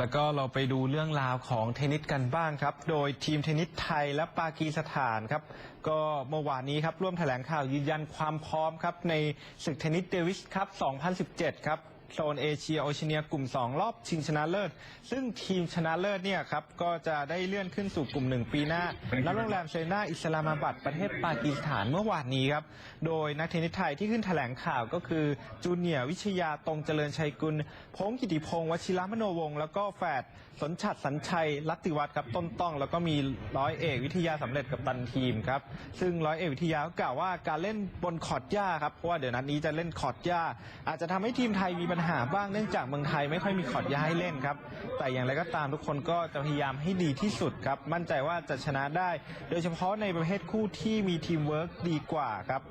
แล้วก็เราไปดูเรื่องราวของเทนนิสกันบ้างครับ โดยทีมเทนนิสไทยและปากีสถานครับ ก็เมื่อวานนี้ครับร่วมแถลงข่าวยืนยันความพร้อมครับในศึกเทนนิสเดวิสครับ 2017 ครับ โซนเอเชียโอเชียเนียกลุ่ม 2 รอบชิงชนะเลิศ ซึ่งทีมชนะเลิศเนี่ยครับก็จะได้เลื่อนขึ้นสู่กลุ่มหนึ่งปีหน้าณโรงแรมเซนาอิสลามาบัดประเทศปากีสถานเมื่อวานนี้ครับ โดยนักเทนนิสไทยที่ขึ้นแถลงข่าวก็คือจูเนียร์วิชยาตรงเจริญชัยกุล พงศกิติพงศ์วชิรมโนวงศ์แล้วก็แฝดสนชัดสัญชัยรัตติวัฒน์ครับต้นต้อง แล้วก็มีร้อยเอกวิทยาสำเร็จกับตันทีมครับ ซึ่งร้อยเอกวิทยาก็กล่าวว่าการเล่นบนคอร์ดหญ้าครับเพราะว่าเดี๋ยวนัดนี้จะเล่นคอร์ดหญ้าอาจจะทำให้ทีมไทยมีปัญหาบ้างเนื่องจากเมืองไทยไม่ค่อยมีคอร์ดย้าให้เล่นครับ แต่อย่างไรก็ตามทุกคนก็จะพยายามให้ดีที่สุดครับ มั่นใจว่าจะชนะได้ โดยเฉพาะในประเภทคู่ที่มีทีมเวิร์กดีกว่าครับ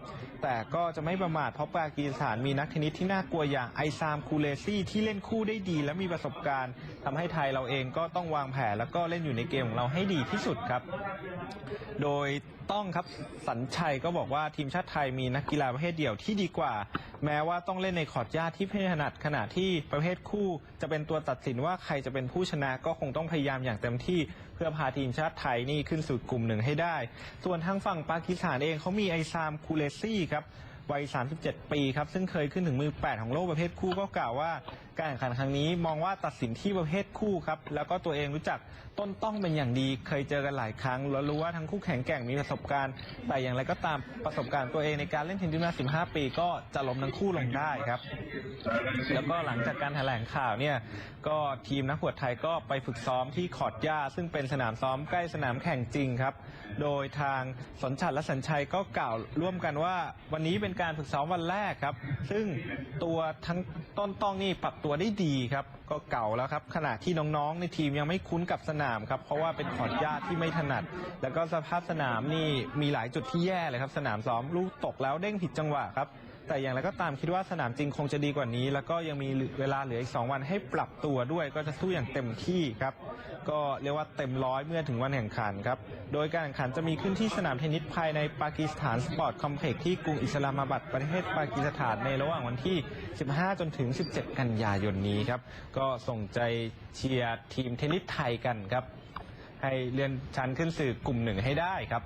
แต่ก็จะไม่ประมาทเพราะปากีสถานมีนักเทนนิสที่น่ากลัวอย่างไอซามคูเลซี่ที่เล่นคู่ได้ดีและมีประสบการณ์ทำให้ไทยเราเองก็ต้องวางแผนแล้วก็เล่นอยู่ในเกมของเราให้ดีที่สุดครับ โดยต้องครับสัญชัยก็บอกว่าทีมชาติไทยมีนักกีฬาประเภทเดี่ยวที่ดีกว่า แม้ว่าต้องเล่นในคอดหญ้าที่ไม่ถนัดขณะที่ประเภทคู่ จะเป็นตัวตัดสินว่าใครจะเป็นผู้ชนะก็คงต้องพยายามอย่างเต็มที่ เพื่อพาทีมชาติไทยนี่ขึ้นสู่กลุ่มหนึ่งให้ได้ ส่วนทางฝั่งปากีสถานเองเขามีไอซามคูเลซี่ครับวัย 37 ปีครับ ซึ่งเคยขึ้นถึงมือ 8 ของโลกประเภทคู่ก็กล่าวว่า การแข่งขันครั้งนี้มองว่าตัดสินที่ประเภทคู่ครับ แล้วก็ตัวเองรู้จักต้นต้องเป็นอย่างดี เคยเจอกันหลายครั้ง แล้วรู้ว่าทั้งคู่แข่งแกร่งมีประสบการณ์ แต่อย่างไรก็ตามประสบการณ์ตัวเองในการเล่นเทนนิสมา 15 ปี ก็จะล้มทั้งคู่ลงได้ครับ แล้วก็หลังจากการแถลงข่าวเนี่ยก็ทีมนักขวดไทยก็ไปฝึกซ้อมที่คอร์ดหญ้า ซึ่งเป็นสนามซ้อมใกล้สนามแข่งจริงครับ โดยทางสนชัดและสัญชัยก็กล่าวร่วมกันว่า วันนี้เป็นการฝึกซ้อมวันแรกครับ ซึ่งตัวทั้งต้นต้องนี่ปรับตัวได้ดีครับ ก็เก่าแล้วครับ ขณะที่น้องๆ ในทีมยังไม่คุ้นกับสนามครับ เพราะว่าเป็นขอดหญ้าที่ไม่ถนัด แล้วก็สภาพสนามนี่มีหลายจุดที่แย่เลยครับ สนามซ้อมลูกตกแล้วเด้งผิดจังหวะครับ แต่อย่างไรก็ตามคิดว่าสนามจริงคงจะดีกว่านี้ แล้วก็ยังมีเวลาเหลืออีก 2 วันให้ปรับตัวด้วย ก็จะสู้อย่างเต็มที่ครับ ก็เรียกว่าเต็มร้อยเมื่อถึงวันแข่งขันครับ โดยการแข่งขันจะมีขึ้นที่สนามเทนนิสภายในปากีสถานสปอร์ตคอมเพล็กซ์ที่กรุงอิสลามาบัดประเทศปากีสถานในระหว่างวันที่ 15 จนถึง 17 กันยายนนี้ครับ ก็ส่งใจเชียร์ทีมเทนนิสไทยกันครับ ให้เลื่อนชั้นขึ้นสู่กลุ่มหนึ่งให้ได้ครับ